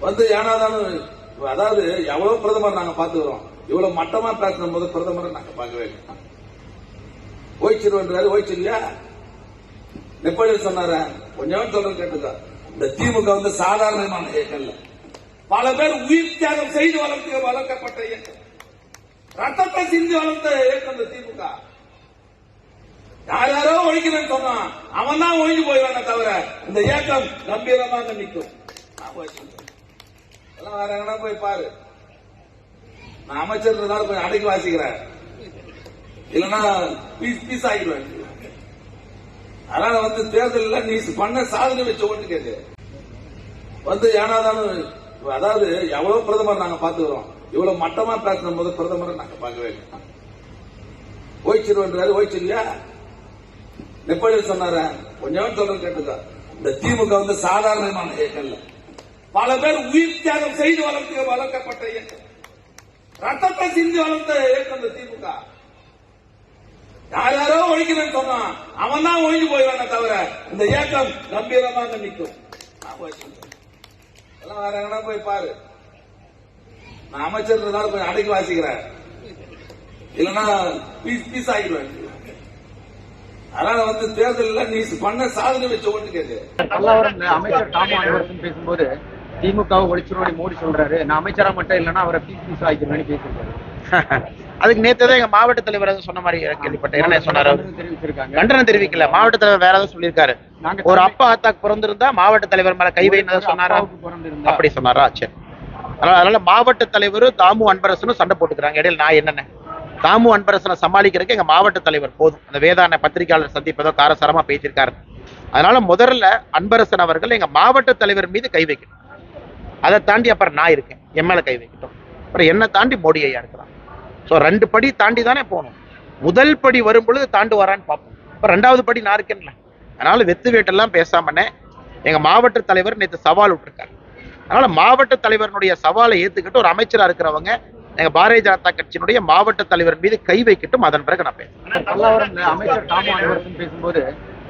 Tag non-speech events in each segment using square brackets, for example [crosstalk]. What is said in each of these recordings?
வந்து ஏனாதாலும் அதாவது எவ்வளவு பிரதமர் நாங்க பாத்துக்கிறோம் இவ்வளவு மட்டமா பேசின போது பிரதமரை நாங்க பார்க்கவே ஓய்ச்சிருவன்றாரு ஓய்ச்சிருக்கியா நெப்போலியன் சொன்னார? கொஞ்சம் சொல்ற கேட்டுக்க. இந்த திமுக வந்து சாதாரணமான இயக்கம் இல்ல. பல பேர் உயிர் தியாகம் செய்து வளர்த்து வளர்க்கப்பட்ட இயக்கம். ரத்தத்தை சிந்தி வளர்த்த இயக்கம் இந்த திமுக. யார் யாரோ ஒழிக்கணும்னு சொன்னான். அவன் தான் ஒழிஞ்சு போயிடுவானே தவிர இந்த இயக்கம் கம்பீரமாக நிற்கும். நான் போய் சொல்றேன். எல்லாம் வேற எங்கன்னா போய் பாரு. நான் அமைச்சர்ன்றதால கொஞ்சம் அடக்கி வாசிக்கிறேன். இல்லைன்னா பீஸ் பீஸ் ஆகிடுவேன். அதனால வந்து தேர்தலில் நீ பண்ண சாதனை வச்ச ஒன்று கேட்டு வந்து ஏனாதானு அதாவது எவ்வளவு பிரதமர் நாங்க பாத்துக்கிறோம் இவ்வளவு மட்டமா பேசின போது பிரதமரை நாங்க பார்க்கவே ஓய்ச்சிருவன்றாரு ஓய்ச்சிருக்கியா? நெப்போலியன் சொன்னார? கொஞ்சம் சொல்றது கேட்டுக்க. இந்த திமுக வந்து சாதாரணமான இயக்கம் இல்லை பல பேர் உயிர் தியாகம் செய்து வளர்க்க வளர்க்கப்பட்ட இயக்கம். ரத்தத்தை சிந்தி வளர்த்த இயக்கம் இந்த திமுக. யார் யாரோ ஒழிக்கணும்னு சொன்னான். அவன் தான் ஒழிஞ்சு போயிடுவானே தவிர இந்த இயக்கம் கம்பீரமாக நிற்கும். எல்லாம் வேற எங்கன்னா போய் பாரு. நான் அமைச்சர்ன்றதால கொஞ்சம் அடக்கி வாசிக்கிறேன். இல்லைன்னா பீஸ் பீஸ் ஆகிடுவேன். அதனால வந்து தேர்தலில் நீ பண்ண சாதனை வச்சு ஓட்டு கேட்டு அமைச்சர் பேசும்போது திமுகவை ஒழிச்சிருவோம் மோடி சொல்றாரு. நான் அமைச்சரா மட்டும் இல்லைன்னா அவரை பீஸ் பீஸ் ஆக்கிடுவேன்னு பேசியிருக்காரு. [laughs] அதுக்கு நேத்து தான் எங்க மாவட்ட தலைவர் ஏதோ சொன்ன மாதிரி கேள்விப்பட்டேன் என்ன சொன்னாரு தெரிவிச்சிருக்காங்க. கண்டனம் தெரிவிக்கல. மாவட்ட தலைவர் வேற ஏதாவது சொல்லியிருக்காரு. ஒரு அப்பா அத்தாக்கு பிறந்திருந்தா மாவட்ட தலைவர் மேல கை வைன்னு சொன்னாரா? அப்படி சொன்னாரா? சரி. அதனால அதனால மாவட்ட தலைவர் தாமு அன்பரசனும் சண்டை போட்டுக்கிறாங்க. இடையில நான் என்னென்ன. தாமு அன்பரசனை சமாளிக்கிறதுக்கு எங்க மாவட்ட தலைவர் போதும். அந்த வேதான பத்திரிகையாளர் சந்திப்பதோ காரசாரமா பேசியிருக்காரு. அதனால முதல்ல அன்பரசன் அவர்கள் எங்க மாவட்ட தலைவர் மீது கை வைக்கணும். அதை தாண்டி அப்புறம் நான் இருக்கேன். என் மேல கை வைக்கட்டும். அப்புறம் என்ன தாண்டி மோடி ஐயா இருக்கிறான் ஸோ ரெண்டு படி தாண்டி தானே போகணும். முதல் படி வரும் பொழுது தாண்டு வரான்னு பார்ப்போம். இப்போ ரெண்டாவது படி நான் இருக்கேன்ல. அதனால வெத்து வேட்டெல்லாம் பேசாமனே எங்க மாவட்ட தலைவர் நேற்று சவால் விட்டுருக்காரு. அதனால மாவட்ட தலைவரனுடைய சவாலை ஏத்துக்கிட்டு ஒரு அமைச்சரா இருக்கிறவங்க எங்க பாரதிய ஜனதா கட்சியினுடைய மாவட்ட தலைவர் மீது கை வைக்கட்டும். அதன் பிறகு நான் பேசுறேன். அமைச்சர் தாமு பேசும்போது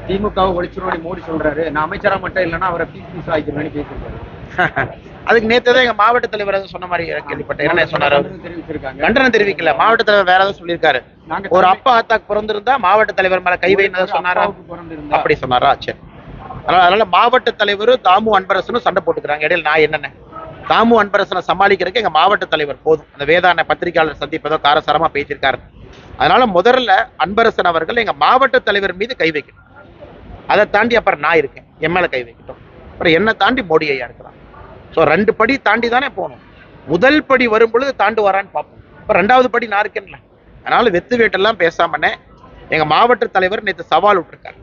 திமுக ஒழிச்சிருவோம் மோடி சொல்றாரு. நான் அமைச்சரா மட்டும் இல்லைன்னா அவரை பீஸ் பீஸ் ஆக்கிடுவேன்னு பேசியிருக்காரு [laughs] அதுக்கு நேத்து தான் எங்க மாவட்ட தலைவர் சொன்ன மாதிரி கேள்விப்பட்டேன். என்ன சொன்னாரு? கண்டனம் தெரிவிக்கல. மாவட்ட தலைவர் வேற ஏதாவது சொல்லியிருக்காரு. ஒரு அப்பா அத்தாக்கு பிறந்திருந்தா மாவட்ட தலைவர் மேல கை வைன்னு சொன்னாரா? அப்படி சொன்னாரா? சரி. அதனால அதனால மாவட்ட தலைவர் தாமு அன்பரசனும் சண்டை போட்டுக்கிறாங்க. இடையில நான் என்னென்ன? தாமு அன்பரசனை சமாளிக்கிறதுக்கு எங்க மாவட்ட தலைவர் போதும். அந்த வேதான பத்திரிகையாளர் சந்திப்பதோ காரசாரமா பேசியிருக்காரு. அதனால முதல்ல அன்பரசன் அவர்கள் எங்க மாவட்ட தலைவர் மீது கை வைக்கணும். அதை தாண்டி அப்புறம் நான் இருக்கேன். என் மேல கை வைக்கட்டும். அப்புறம் என்ன தாண்டி மோடி ஐயா இருக்கிறான் ஸோ ரெண்டு படி தாண்டி தானே போகணும். முதல் படி வரும் பொழுது தாண்டு வரான்னு பார்ப்போம். இப்போ ரெண்டாவது படி நான் இருக்கேன்ல. அதனால வெத்து வேட்டெல்லாம் பேசாமனே எங்க மாவட்ட தலைவர் நேற்று சவால் விட்டுருக்காரு.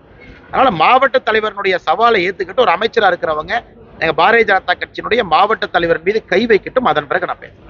அதனால மாவட்ட தலைவரனுடைய சவாலை ஏத்துக்கிட்டு ஒரு அமைச்சரா இருக்கிறவங்க எங்க பாரதிய ஜனதா கட்சியினுடைய மாவட்ட தலைவர் மீது கை வைக்கட்டும் அதன் பிறகு நான் பேசுகிறேன்